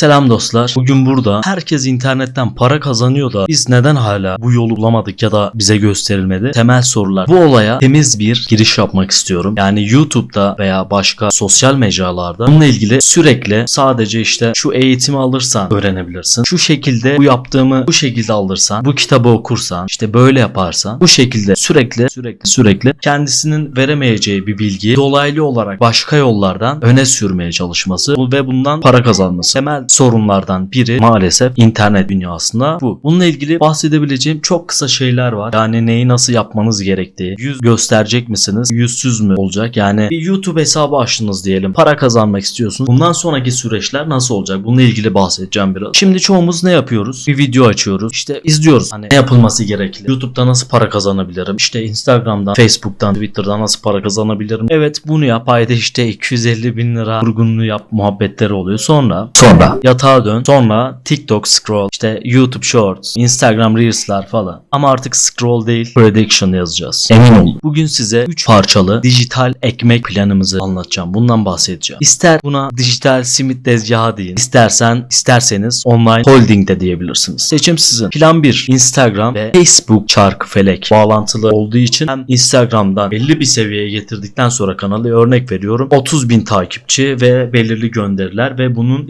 Selam dostlar. Bugün burada herkes internetten para kazanıyor da biz neden hala bu yolu bulamadık ya da bize gösterilmedi? Temel sorular. Bu olaya temiz bir giriş yapmak istiyorum. Yani YouTube'da veya başka sosyal mecralarda bununla ilgili sürekli sadece işte şu eğitimi alırsan öğrenebilirsin. Şu şekilde bu yaptığımı bu şekilde alırsan, bu kitabı okursan, işte böyle yaparsan bu şekilde sürekli sürekli sürekli kendisinin veremeyeceği bir bilgiyi dolaylı olarak başka yollardan öne sürmeye çalışması ve bundan para kazanması. Temel sorunlardan biri maalesef internet dünyasında bu. Bununla ilgili bahsedebileceğim çok kısa şeyler var. Yani neyi nasıl yapmanız gerektiği. Yüz gösterecek misiniz? Yüzsüz mü olacak? Yani bir YouTube hesabı açtınız diyelim. Para kazanmak istiyorsunuz. Bundan sonraki süreçler nasıl olacak? Bununla ilgili bahsedeceğim biraz. Şimdi çoğumuz ne yapıyoruz? Bir video açıyoruz. İşte izliyoruz. Hani ne yapılması gerekli? YouTube'da nasıl para kazanabilirim? İşte Instagram'dan, Facebook'tan, Twitter'dan nasıl para kazanabilirim? Evet bunu yap. Ayda işte 250 bin lira vurgununu yap muhabbetleri oluyor. Sonra sonra yatağa dön. Sonra TikTok scroll, işte YouTube Shorts, Instagram Reels'lar falan. Ama artık scroll değil, prediction yazacağız. Emin olun. Bugün size 3 parçalı dijital ekmek planımızı anlatacağım. Bundan bahsedeceğim. İster buna dijital simit tezgahı deyin. İstersen, isterseniz online holding de diyebilirsiniz. Seçim sizin. Plan 1. Instagram ve Facebook çarkı felek bağlantılı olduğu için hem Instagram'dan belli bir seviyeye getirdikten sonra kanalı örnek veriyorum 30 bin takipçi ve belirli gönderiler ve bunun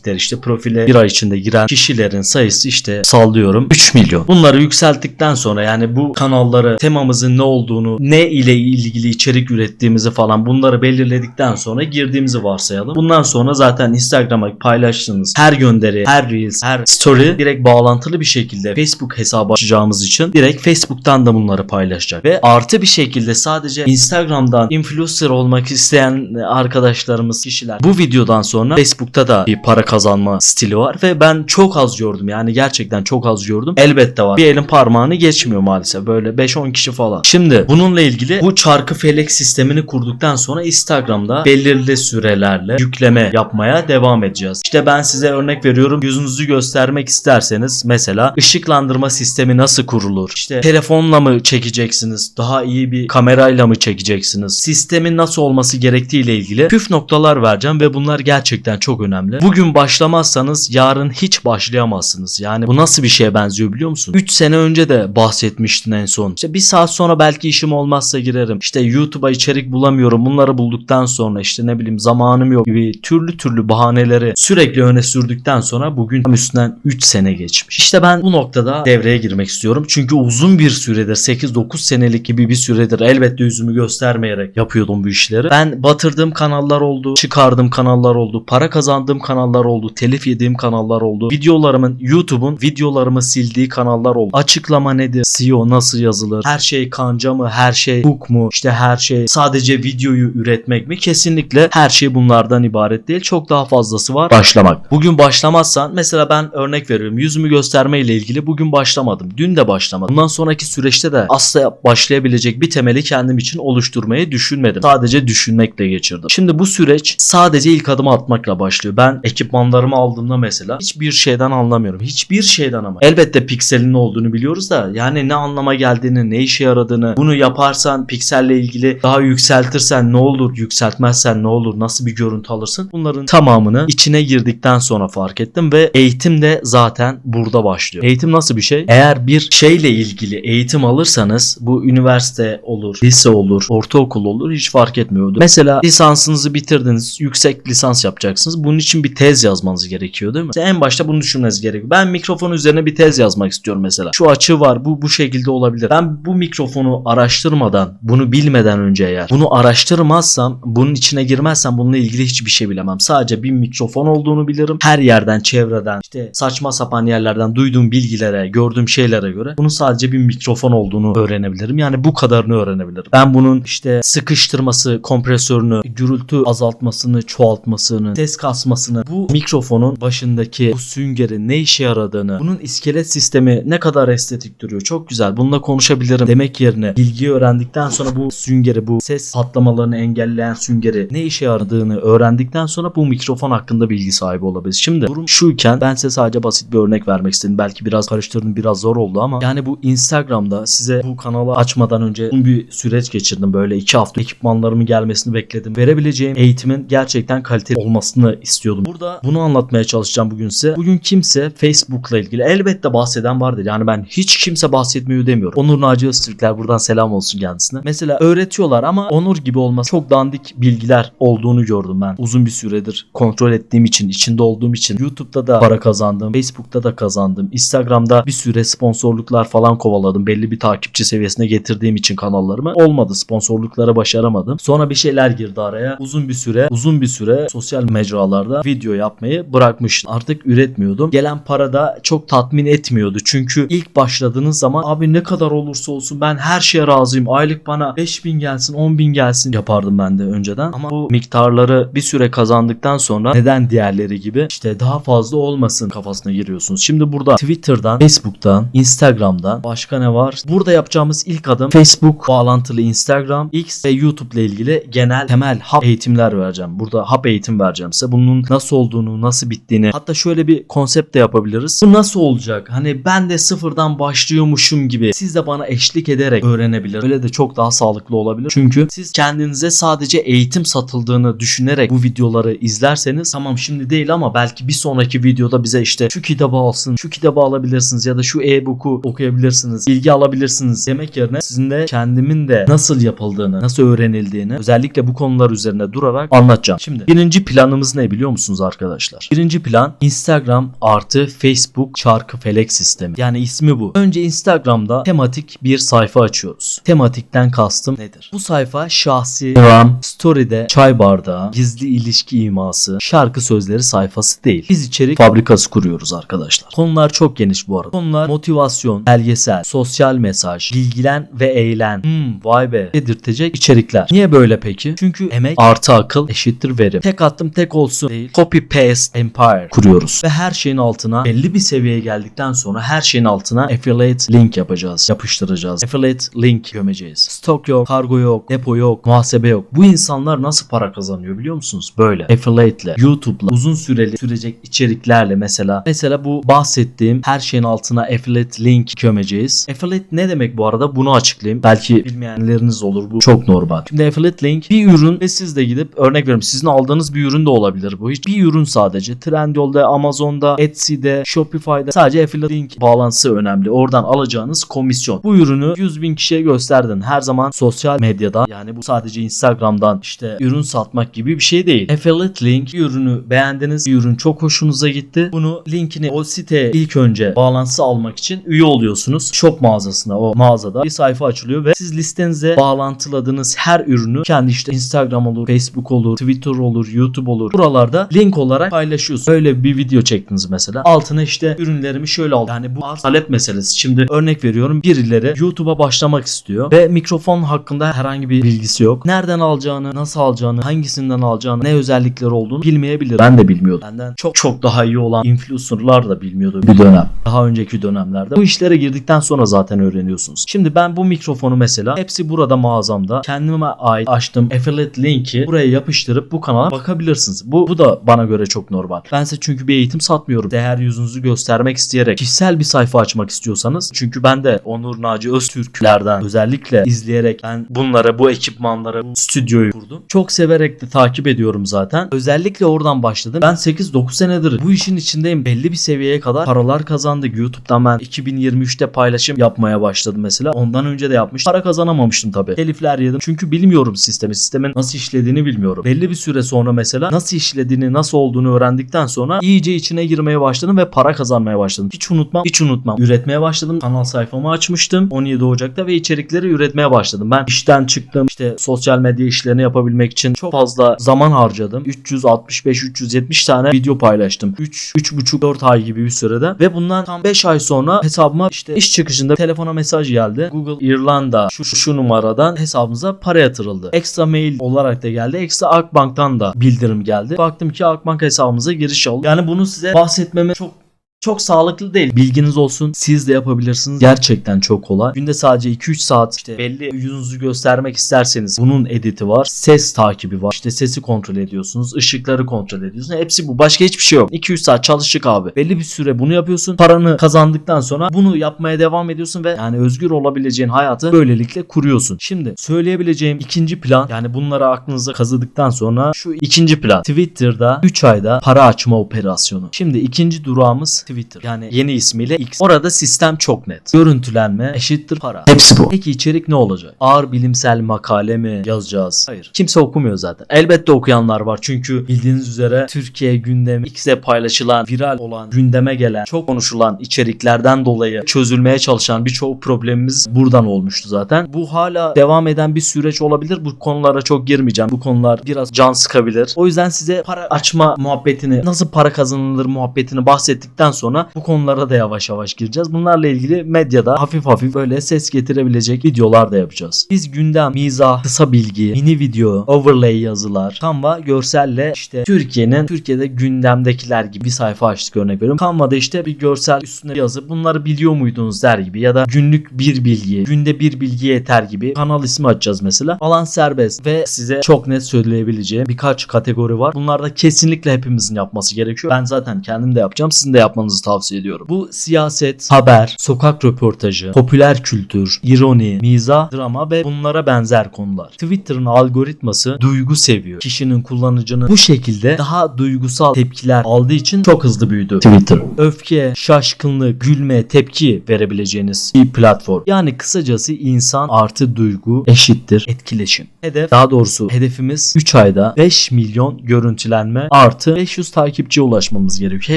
istatistikleri işte profile bir ay içinde giren kişilerin sayısı işte sallıyorum 3 milyon. Bunları yükselttikten sonra yani bu kanalları temamızın ne olduğunu ne ile ilgili içerik ürettiğimizi falan bunları belirledikten sonra girdiğimizi varsayalım. Bundan sonra zaten Instagram'a paylaştığınız her gönderi, her reels, her story direkt bağlantılı bir şekilde Facebook hesabı açacağımız için direkt Facebook'tan da bunları paylaşacak. Ve artı bir şekilde sadece Instagram'dan influencer olmak isteyen arkadaşlarımız, kişiler bu videodan sonra Facebook'ta da bir para kazanma stili var ve ben çok az gördüm. Yani gerçekten çok az gördüm. Elbette var. Bir elin parmağını geçmiyor maalesef. Böyle 5-10 kişi falan. Şimdi bununla ilgili bu çarkı felek sistemini kurduktan sonra Instagram'da belirli sürelerle yükleme yapmaya devam edeceğiz. İşte ben size örnek veriyorum. Yüzünüzü göstermek isterseniz mesela ışıklandırma sistemi nasıl kurulur? İşte telefonla mı çekeceksiniz? Daha iyi bir kamerayla mı çekeceksiniz? Sistemin nasıl olması gerektiği ile ilgili püf noktalar vereceğim ve bunlar gerçekten çok önemli. Bugün başlamazsanız yarın hiç başlayamazsınız. Yani bu nasıl bir şeye benziyor biliyor musun? 3 sene önce de bahsetmiştin en son. İşte bir saat sonra belki işim olmazsa girerim. İşte YouTube'a içerik bulamıyorum. Bunları bulduktan sonra işte ne bileyim zamanım yok gibi türlü türlü bahaneleri sürekli öne sürdükten sonra bugün tam üstünden 3 sene geçmiş. İşte ben bu noktada devreye girmek istiyorum. Çünkü uzun bir süredir 8-9 senelik gibi bir süredir elbette yüzümü göstermeyerek yapıyordum bu işleri. Ben batırdığım kanallar oldu, çıkardığım kanallar oldu, para kazandığım kanallar oldu, telif yediğim kanallar oldu. Videolarımın YouTube'un videolarımı sildiği kanallar oldu. Açıklama nedir? SEO nasıl yazılır? Her şey kanca mı? Her şey hook mu? İşte her şey sadece videoyu üretmek mi? Kesinlikle her şey bunlardan ibaret değil. Çok daha fazlası var. Başlamak. Bugün başlamazsan mesela ben örnek veriyorum. Yüzümü gösterme ile ilgili bugün başlamadım. Dün de başlamadım. Bundan sonraki süreçte de asla başlayabilecek bir temeli kendim için oluşturmayı düşünmedim. Sadece düşünmekle geçirdim. Şimdi bu süreç sadece ilk adımı atmakla başlıyor. Ben ekipmanlarımı aldığımda mesela hiçbir şeyden anlamıyorum. Hiçbir şeyden ama. Elbette pikselin ne olduğunu biliyoruz da yani ne anlama geldiğini, ne işe yaradığını bunu yaparsan pikselle ilgili daha yükseltirsen ne olur, yükseltmezsen ne olur, nasıl bir görüntü alırsın bunların tamamını içine girdikten sonra fark ettim ve eğitim de zaten burada başlıyor. Eğitim nasıl bir şey? Eğer bir şeyle ilgili eğitim alırsanız bu üniversite olur, lise olur, ortaokul olur hiç fark etmiyordu. Mesela lisansınızı bitirdiniz, yüksek lisans yapacaksınız. Bunun için bir tez yazmanız gerekiyor değil mi? Mesela en başta bunu düşünmeniz gerekiyor. Ben mikrofon üzerine bir tez yazmak istiyorum mesela. Şu açı var, bu bu şekilde olabilir. Ben bu mikrofonu araştırmadan, bunu bilmeden önce eğer bunu araştırmazsam, bunun içine girmezsem bununla ilgili hiçbir şey bilemem. Sadece bir mikrofon olduğunu bilirim. Her yerden, çevreden, işte saçma sapan yerlerden duyduğum bilgilere, gördüğüm şeylere göre bunun sadece bir mikrofon olduğunu öğrenebilirim. Yani bu kadarını öğrenebilirim. Ben bunun işte sıkıştırması, kompresörünü, gürültü azaltmasını, çoğaltmasını, ses kasmasını, bu mikrofonun başındaki bu süngerin ne işe yaradığını, bunun iskelet sistemi ne kadar estetik duruyor. Çok güzel. Bununla konuşabilirim demek yerine bilgiyi öğrendikten sonra bu süngeri, bu ses patlamalarını engelleyen süngeri ne işe yaradığını öğrendikten sonra bu mikrofon hakkında bilgi sahibi olabiliriz. Şimdi durum şuyken ben size sadece basit bir örnek vermek istedim. Belki biraz karıştırdım, biraz zor oldu ama yani bu Instagram'da size bu kanalı açmadan önce bir süreç geçirdim. Böyle iki hafta ekipmanlarımın gelmesini bekledim. Verebileceğim eğitimin gerçekten kaliteli olmasını istiyordum. Burada bunu anlatmaya çalışacağım bugün size. Bugün kimse Facebook'la ilgili elbette bahseden vardır. Yani ben hiç kimse bahsetmiyor demiyorum. Onur Naci Öztürkler buradan selam olsun kendisine. Mesela öğretiyorlar ama Onur gibi olmaz. Çok dandik bilgiler olduğunu gördüm ben. Uzun bir süredir kontrol ettiğim için, içinde olduğum için YouTube'da da para kazandım. Facebook'ta da kazandım. Instagram'da bir süre sponsorluklar falan kovaladım. Belli bir takipçi seviyesine getirdiğim için kanallarımı. Olmadı. Sponsorluklara başaramadım. Sonra bir şeyler girdi araya. Uzun bir süre, uzun bir süre sosyal mecralarda video yapmayı bırakmıştım. Artık üretmiyordum. Gelen para da çok tatmin etmiyordu. Çünkü ilk başladığınız zaman abi ne kadar olursa olsun ben her şeye razıyım. Aylık bana 5000 gelsin, 10.000 gelsin yapardım ben de önceden. Ama bu miktarları bir süre kazandıktan sonra neden diğerleri gibi işte daha fazla olmasın kafasına giriyorsunuz. Şimdi burada Twitter'dan, Facebook'tan, Instagram'dan başka ne var? Burada yapacağımız ilk adım Facebook bağlantılı Instagram, X ve YouTube ile ilgili genel temel hap eğitimler vereceğim. Burada hap eğitim vereceğim size. Bunun nasıl olduğunu, nasıl bittiğini hatta şöyle bir konsept de yapabiliriz. Bu nasıl olacak? Hani ben de sıfırdan başlıyormuşum gibi siz de bana eşlik ederek öğrenebilir. Öyle de çok daha sağlıklı olabilir. Çünkü siz kendinize sadece eğitim satıldığını düşünerek bu videoları izlerseniz tamam şimdi değil ama belki bir sonraki videoda bize işte şu kitabı alsın, şu kitabı alabilirsiniz ya da şu e-book'u okuyabilirsiniz, bilgi alabilirsiniz demek yerine sizin de kendimin de nasıl yapıldığını, nasıl öğrenildiğini özellikle bu konular üzerine durarak anlatacağım. Şimdi birinci planımız ne biliyor musunuz arkadaşlar? Birinci plan Instagram artı Facebook çarkı felek sistemi. Yani ismi bu. Önce Instagram'da tematik bir sayfa açıyoruz. Tematikten kastım nedir? Bu sayfa şahsi, dram, story'de çay bardağı, gizli ilişki iması, şarkı sözleri sayfası değil. Biz içerik fabrikası kuruyoruz arkadaşlar. Konular çok geniş bu arada. Konular motivasyon, belgesel, sosyal mesaj, bilgilen ve eğlen. Hmm, vay be dedirtecek içerikler. Niye böyle peki? Çünkü emek artı akıl eşittir verim. Tek attım tek olsun değil. Copy paste empire kuruyoruz. Ve her şeyin altına belli bir seviyeye geldikten sonra her şeyin altına affiliate link yapacağız. Yapıştıracağız. Affiliate link gömeceğiz. Stok yok, kargo yok, depo yok, muhasebe yok. Bu insanlar nasıl para kazanıyor biliyor musunuz? Böyle. Affiliate ile, YouTube'la, uzun süreli sürecek içeriklerle mesela. Mesela bu bahsettiğim her şeyin altına affiliate link gömeceğiz. Affiliate ne demek bu arada? Bunu açıklayayım. Belki bilmeyenleriniz olur. Bu çok normal. Şimdi affiliate link bir ürün ve siz de gidip örnek veriyorum sizin aldığınız bir ürün de olabilir bu. Hiç bir ürün sadece. Trendyol'da, Amazon'da, Etsy'de, Shopify'da sadece affiliate link bağlantısı önemli. Oradan alacağınız komisyon. Bu ürünü 100 bin kişiye gösterdin. Her zaman sosyal medyada yani bu sadece Instagram'dan işte ürün satmak gibi bir şey değil. Affiliate link ürünü beğendiniz. Bir ürün çok hoşunuza gitti. Bunu linkini o siteye ilk önce bağlantısı almak için üye oluyorsunuz. Shop mağazasına o mağazada bir sayfa açılıyor ve siz listenize bağlantıladığınız her ürünü kendi işte Instagram olur, Facebook olur, Twitter olur, YouTube olur. Buralarda link olarak paylaşıyorsunuz. Böyle bir video çektiniz mesela. Altına işte ürünlerimi şöyle al. Yani bu arz talep meselesi. Şimdi örnek veriyorum birileri YouTube'a başlamak istiyor ve mikrofon hakkında herhangi bir bilgisi yok. Nereden alacağını, nasıl alacağını, hangisinden alacağını, ne özellikleri olduğunu bilmeyebilir. Ben de bilmiyordum. Benden çok çok daha iyi olan influencerlar da bilmiyordu bir dönem. Daha önceki dönemlerde. Bu işlere girdikten sonra zaten öğreniyorsunuz. Şimdi ben bu mikrofonu mesela hepsi burada mağazamda kendime ait açtığım affiliate linki buraya yapıştırıp bu kanala bakabilirsiniz. Bu, bu da bana göre çok normal. Ben size çünkü bir eğitim satmıyorum. Değer yüzünüzü göstermek isteyerek kişisel bir sayfa açmak istiyorsanız çünkü ben de Onur Naci Öztürklerden özellikle izleyerek ben bunları bu ekipmanları bu stüdyoyu kurdum. Çok severek de takip ediyorum zaten. Özellikle oradan başladım. Ben 8-9 senedir bu işin içindeyim. Belli bir seviyeye kadar paralar kazandık. YouTube'dan ben 2023'te paylaşım yapmaya başladım mesela. Ondan önce de yapmıştım. Para kazanamamıştım tabii. Telifler yedim. Çünkü bilmiyorum sistemi. Sistemin nasıl işlediğini bilmiyorum. Belli bir süre sonra mesela nasıl işlediğini, nasıl olduğunu öğrendikten sonra iyice içine girmeye başladım ve para kazanmaya başladım. Hiç unutmam, hiç unutmam. Üretmeye başladım. Kanal sayfamı açmıştım 17 Ocak'ta ve içerikleri üretmeye başladım. Ben işten çıktım. İşte sosyal medya işlerini yapabilmek için çok fazla zaman harcadım. 365-370 tane video paylaştım. 3 3,5-4 ay gibi bir sürede ve bundan tam 5 ay sonra hesabıma işte iş çıkışında telefona mesaj geldi. Google İrlanda şu şu numaradan hesabımıza para yatırıldı. Ekstra mail olarak da geldi. Ekstra Akbank'tan da bildirim geldi. Baktım ki Akbank hesabımıza giriş oldu. Yani bunu size bahsetmeme çok Çok sağlıklı değil. Bilginiz olsun. Siz de yapabilirsiniz. Gerçekten çok kolay. Günde sadece 2-3 saat işte belli yüzünüzü göstermek isterseniz bunun editi var. Ses takibi var. İşte sesi kontrol ediyorsunuz. ışıkları kontrol ediyorsunuz. Hepsi bu. Başka hiçbir şey yok. 2-3 saat çalıştık abi. Belli bir süre bunu yapıyorsun. Paranı kazandıktan sonra bunu yapmaya devam ediyorsun ve yani özgür olabileceğin hayatı böylelikle kuruyorsun. Şimdi söyleyebileceğim ikinci plan yani bunları aklınıza kazıdıktan sonra şu ikinci plan. Twitter'da 3 ayda para açma operasyonu. Şimdi ikinci durağımız Twitter. Yani yeni ismiyle X. Orada sistem çok net. Görüntülenme eşittir para. Hepsi bu. Peki içerik ne olacak? Ağır bilimsel makale mi yazacağız? Hayır. Kimse okumuyor zaten. Elbette okuyanlar var. Çünkü bildiğiniz üzere Türkiye gündemi X'e paylaşılan, viral olan, gündeme gelen, çok konuşulan içeriklerden dolayı çözülmeye çalışan birçok problemimiz buradan olmuştu zaten. Bu hala devam eden bir süreç olabilir. Bu konulara çok girmeyeceğim. Bu konular biraz can sıkabilir. O yüzden size para açma muhabbetini, nasıl para kazanılır muhabbetini bahsettikten sonra bu konulara da yavaş yavaş gireceğiz. Bunlarla ilgili medyada hafif hafif böyle ses getirebilecek videolar da yapacağız. Biz gündem, mizah, kısa bilgi, mini video, overlay yazılar, Canva görselle işte Türkiye'nin Türkiye'de gündemdekiler gibi bir sayfa açtık örnek veriyorum. Canva'da işte bir görsel üstüne yazı bunları biliyor muydunuz der gibi ya da günlük bir bilgi, günde bir bilgi yeter gibi kanal ismi açacağız mesela. Alan serbest ve size çok net söyleyebileceğim birkaç kategori var. Bunlarda kesinlikle hepimizin yapması gerekiyor. Ben zaten kendim de yapacağım. Sizin de yapmanızı tavsiye ediyorum. Bu siyaset, haber, sokak röportajı, popüler kültür, ironi, mizah, drama ve bunlara benzer konular. Twitter'ın algoritması duygu seviyor. Kişinin kullanıcının bu şekilde daha duygusal tepkiler aldığı için çok hızlı büyüdü Twitter. Öfke, şaşkınlık, gülme, tepki verebileceğiniz bir platform. Yani kısacası insan artı duygu eşittir etkileşim. Hedef daha doğrusu hedefimiz 3 ayda 5 milyon görüntülenme artı 500 takipçiye ulaşmamız gerekiyor.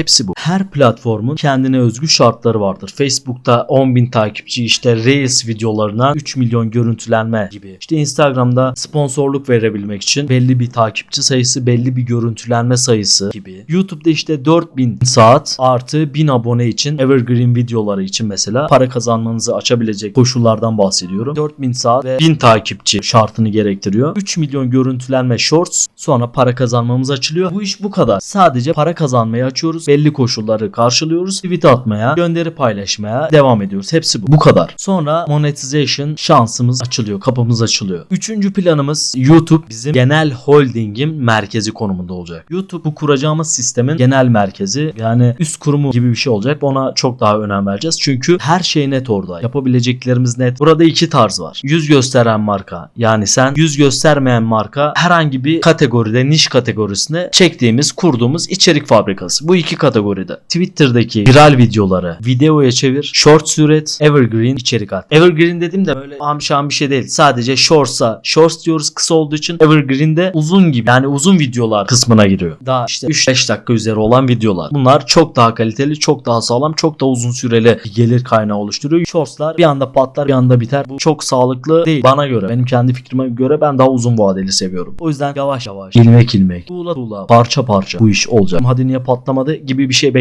Hepsi bu. Her platformun kendine özgü şartları vardır. Facebook'ta 10 bin takipçi işte Reels videolarına 3 milyon görüntülenme gibi. İşte Instagram'da sponsorluk verebilmek için belli bir takipçi sayısı, belli bir görüntülenme sayısı gibi. YouTube'da işte 4000 saat artı 1000 abone için evergreen videoları için mesela para kazanmanızı açabilecek koşullardan bahsediyorum. 4000 saat ve 1000 takipçi şartını gerektiriyor. 3 milyon görüntülenme shorts sonra para kazanmamız açılıyor. Bu iş bu kadar. Sadece para kazanmayı açıyoruz. Belli koşulları karşılıyoruz. Tweet atmaya, gönderi paylaşmaya devam ediyoruz. Hepsi bu. Bu kadar. Sonra monetization şansımız açılıyor. Kapımız açılıyor. Üçüncü planımız YouTube bizim genel holdingin merkezi konumunda olacak. YouTube bu kuracağımız sistemin genel merkezi yani üst kurumu gibi bir şey olacak. Ona çok daha önem vereceğiz. Çünkü her şey net orada. Yapabileceklerimiz net. Burada iki tarz var. Yüz gösteren marka. Yani sen yüz göstermeyen marka herhangi bir kategoride niş kategorisine çektiğimiz kurduğumuz içerik fabrikası. Bu iki kategoride. Twitter'daki viral videoları videoya çevir. Short üret. Evergreen içerik at. Evergreen dedim de böyle amşan bir şey değil. Sadece shorts'a shorts diyoruz kısa olduğu için Evergreen'de uzun gibi yani uzun videolar kısmına giriyor. Daha işte 3-5 dakika üzeri olan videolar. Bunlar çok daha kaliteli, çok daha sağlam, çok daha uzun süreli gelir kaynağı oluşturuyor. Shorts'lar bir anda patlar, bir anda biter. Bu çok sağlıklı değil. Bana göre, benim kendi fikrime göre ben daha uzun vadeli seviyorum. O yüzden yavaş yavaş, ilmek ilmek, tuğla tuğla, parça parça bu iş olacak. Hadi niye patlamadı gibi bir şey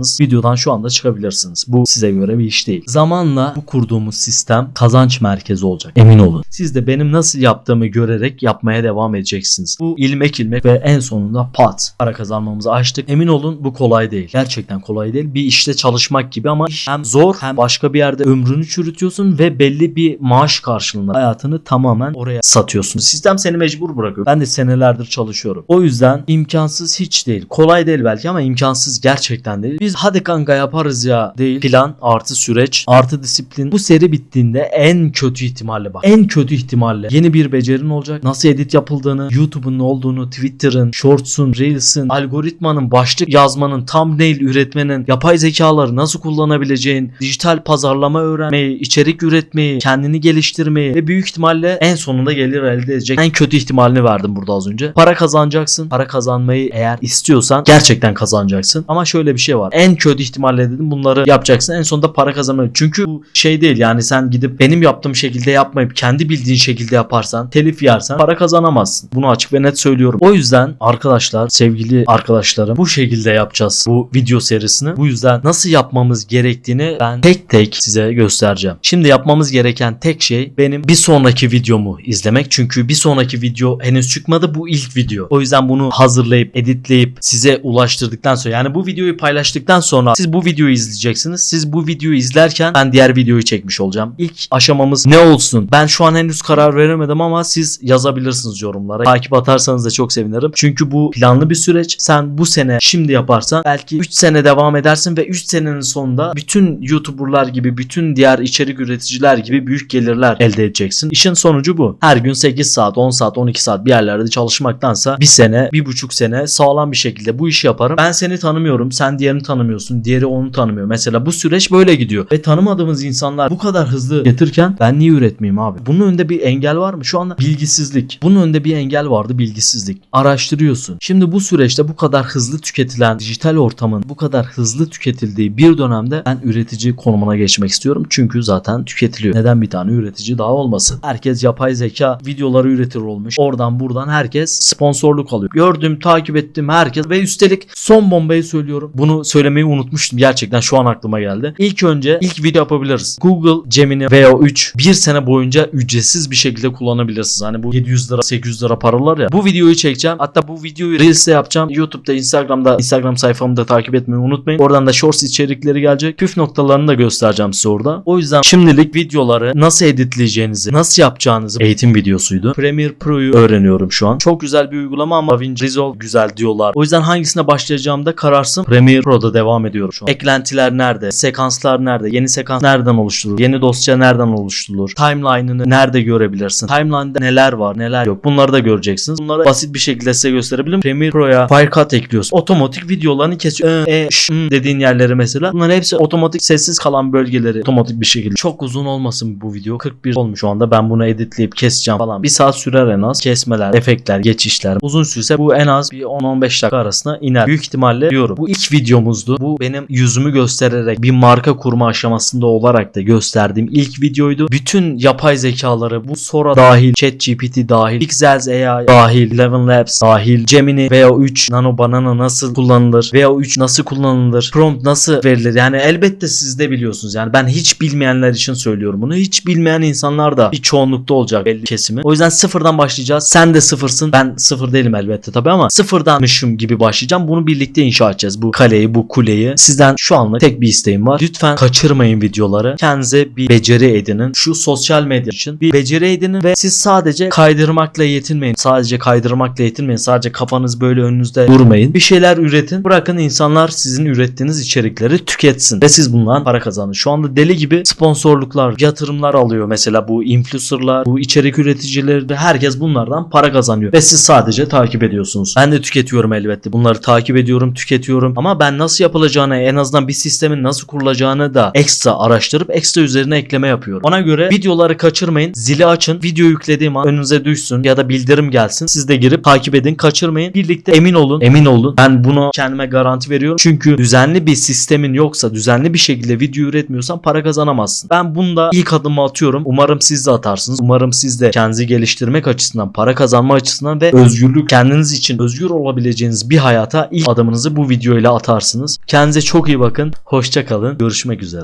bekliyorsanız videodan şu anda çıkabilirsiniz. Bu size göre bir iş değil. Zamanla bu kurduğumuz sistem kazanç merkezi olacak. Emin olun. Siz de benim nasıl yaptığımı görerek yapmaya devam edeceksiniz. Bu ilmek ilmek ve en sonunda pat para kazanmamızı açtık. Emin olun bu kolay değil. Gerçekten kolay değil. Bir işte çalışmak gibi ama hem zor hem başka bir yerde ömrünü çürütüyorsun ve belli bir maaş karşılığında hayatını tamamen oraya satıyorsun. Sistem seni mecbur bırakıyor. Ben de senelerdir çalışıyorum. O yüzden imkansız hiç değil. Kolay değil belki ama imkansız gerçekten değil. Biz hadi kanka yaparız ya değil. Plan artı süreç artı disiplin. Bu seri bittiğinde en kötü ihtimalle bak. En kötü ihtimalle yeni bir becerin olacak. Nasıl edit yapıldığını, YouTube'un ne olduğunu, Twitter'ın, Shorts'un, Reels'ın, algoritmanın, başlık yazmanın, thumbnail üretmenin, yapay zekaları nasıl kullanabileceğin, dijital pazarlama öğrenmeyi, içerik üretmeyi, kendini geliştirmeyi ve büyük ihtimalle en sonunda gelir elde edecek. En kötü ihtimalini verdim burada az önce. Para kazanacaksın. Para kazanmayı eğer istiyorsan gerçekten kazanacaksın. Ama şöyle bir şey var. En kötü ihtimalle dedim bunları yapacaksın. En sonunda para kazanmayı. Çünkü bu şey değil yani sen gidip benim yaptığım şekilde yapmayıp kendi bildiğin şekilde yaparsan, telif yersen para kazanamazsın. Bunu açık ve net söylüyorum. O yüzden arkadaşlar, sevgili arkadaşlarım bu şekilde yapacağız bu video serisini. Bu yüzden nasıl yapmamız gerektiğini ben tek tek size göstereceğim. Şimdi yapmamız gereken tek şey benim bir sonraki videomu izlemek. Çünkü bir sonraki video henüz çıkmadı. Bu ilk video. O yüzden bunu hazırlayıp, editleyip size ulaştırdıktan sonra yani bu videoyu paylaştıktan çektikten sonra siz bu videoyu izleyeceksiniz. Siz bu videoyu izlerken ben diğer videoyu çekmiş olacağım. İlk aşamamız ne olsun? Ben şu an henüz karar veremedim ama siz yazabilirsiniz yorumlara. Takip atarsanız da çok sevinirim. Çünkü bu planlı bir süreç. Sen bu sene şimdi yaparsan belki 3 sene devam edersin ve 3 senenin sonunda bütün YouTuber'lar gibi bütün diğer içerik üreticiler gibi büyük gelirler elde edeceksin. İşin sonucu bu. Her gün 8 saat, 10 saat, 12 saat bir yerlerde çalışmaktansa bir sene, bir buçuk sene sağlam bir şekilde bu işi yaparım. Ben seni tanımıyorum, sen diğerini tanımıyorsun, diğeri onu tanımıyor. Mesela bu süreç böyle gidiyor. Ve tanımadığımız insanlar bu kadar hızlı getirken ben niye üretmeyeyim abi? Bunun önünde bir engel var mı? Şu anda bilgisizlik. Bunun önünde bir engel vardı bilgisizlik. Araştırıyorsun. Şimdi bu süreçte bu kadar hızlı tüketilen dijital ortamın bu kadar hızlı tüketildiği bir dönemde ben üretici konumuna geçmek istiyorum. Çünkü zaten tüketiliyor. Neden bir tane üretici daha olmasın? Herkes yapay zeka videoları üretir olmuş. Oradan buradan herkes sponsorluk alıyor. Gördüm, takip ettim herkes ve üstelik son bombayı söylüyorum. Bunu söylemeyi unutmuştum. Gerçekten şu an aklıma geldi. İlk önce ilk video yapabiliriz. Google Gemini VO3 bir sene boyunca ücretsiz bir şekilde kullanabilirsiniz. Hani bu 700 lira 800 lira paralar ya. Bu videoyu çekeceğim. Hatta bu videoyu Reels'te yapacağım. YouTube'da, Instagram'da, Instagram sayfamı da takip etmeyi unutmayın. Oradan da Shorts içerikleri gelecek. Püf noktalarını da göstereceğim size orada. O yüzden şimdilik videoları nasıl editleyeceğinizi, nasıl yapacağınızı eğitim videosuydu. Premiere Pro'yu öğreniyorum şu an. Çok güzel bir uygulama ama DaVinci Resolve güzel diyorlar. O yüzden hangisine başlayacağımda kararsın. Premiere Pro'da devam ediyorum şu an. Eklentiler nerede? Sekanslar nerede? Yeni sekans nereden oluşturulur? Yeni dosya nereden oluşturulur? Timeline'ını nerede görebilirsin? Timeline'da neler var, neler yok? Bunları da göreceksiniz. Bunları basit bir şekilde size gösterebilirim. Premiere Pro'ya Firecut ekliyorsun. Otomatik videolarını kesiyor. E, e, ş, dediğin yerleri mesela. Bunların hepsi otomatik sessiz kalan bölgeleri otomatik bir şekilde. Çok uzun olmasın bu video. 41 olmuş şu anda. Ben bunu editleyip keseceğim falan. Bir saat sürer en az. Kesmeler, efektler, geçişler. Uzun sürse bu en az bir 10-15 dakika arasında iner. Büyük ihtimalle diyorum. Bu ilk videomuzdu. Bu benim yüzümü göstererek bir marka kurma aşamasında olarak da gösterdiğim ilk videoydu. Bütün yapay zekaları bu Sora dahil, ChatGPT dahil, Pixels AI dahil, Eleven Labs dahil, Gemini VO3, Nano Banana nasıl kullanılır, VO3 nasıl kullanılır, prompt nasıl verilir. Yani elbette siz de biliyorsunuz. Yani ben hiç bilmeyenler için söylüyorum bunu. Hiç bilmeyen insanlar da bir çoğunlukta olacak belli kesimi. O yüzden sıfırdan başlayacağız. Sen de sıfırsın. Ben sıfır değilim elbette tabii ama sıfırdanmışım gibi başlayacağım. Bunu birlikte inşa edeceğiz. Bu kaleyi, bu kuleyi. Sizden şu anlık tek bir isteğim var. Lütfen kaçırmayın videoları. Kendinize bir beceri edinin. Şu sosyal medya için bir beceri edinin ve siz sadece kaydırmakla yetinmeyin. Sadece kaydırmakla yetinmeyin. Sadece kafanız böyle önünüzde durmayın. Bir şeyler üretin. Bırakın insanlar sizin ürettiğiniz içerikleri tüketsin. Ve siz bundan para kazanın. Şu anda deli gibi sponsorluklar, yatırımlar alıyor. Mesela bu influencerlar, bu içerik üreticileri de herkes bunlardan para kazanıyor. Ve siz sadece takip ediyorsunuz. Ben de tüketiyorum elbette. Bunları takip ediyorum, tüketiyorum. Ama ben nasıl yapılacağını, en azından bir sistemin nasıl kurulacağını da ekstra araştırıp ekstra üzerine ekleme yapıyorum. Ona göre videoları kaçırmayın. Zili açın. Video yüklediğim an önünüze düşsün ya da bildirim gelsin. Siz de girip takip edin, kaçırmayın. Birlikte emin olun. Emin olun. Ben bunu kendime garanti veriyorum. Çünkü düzenli bir sistemin yoksa, düzenli bir şekilde video üretmiyorsan para kazanamazsın. Ben bunda ilk adımı atıyorum. Umarım siz de atarsınız. Umarım siz de kendinizi geliştirmek açısından, para kazanma açısından ve özgürlük kendiniz için özgür olabileceğiniz bir hayata ilk adımınızı bu videoyla atarsınız. Kendinize çok iyi bakın. Hoşça kalın. Görüşmek üzere.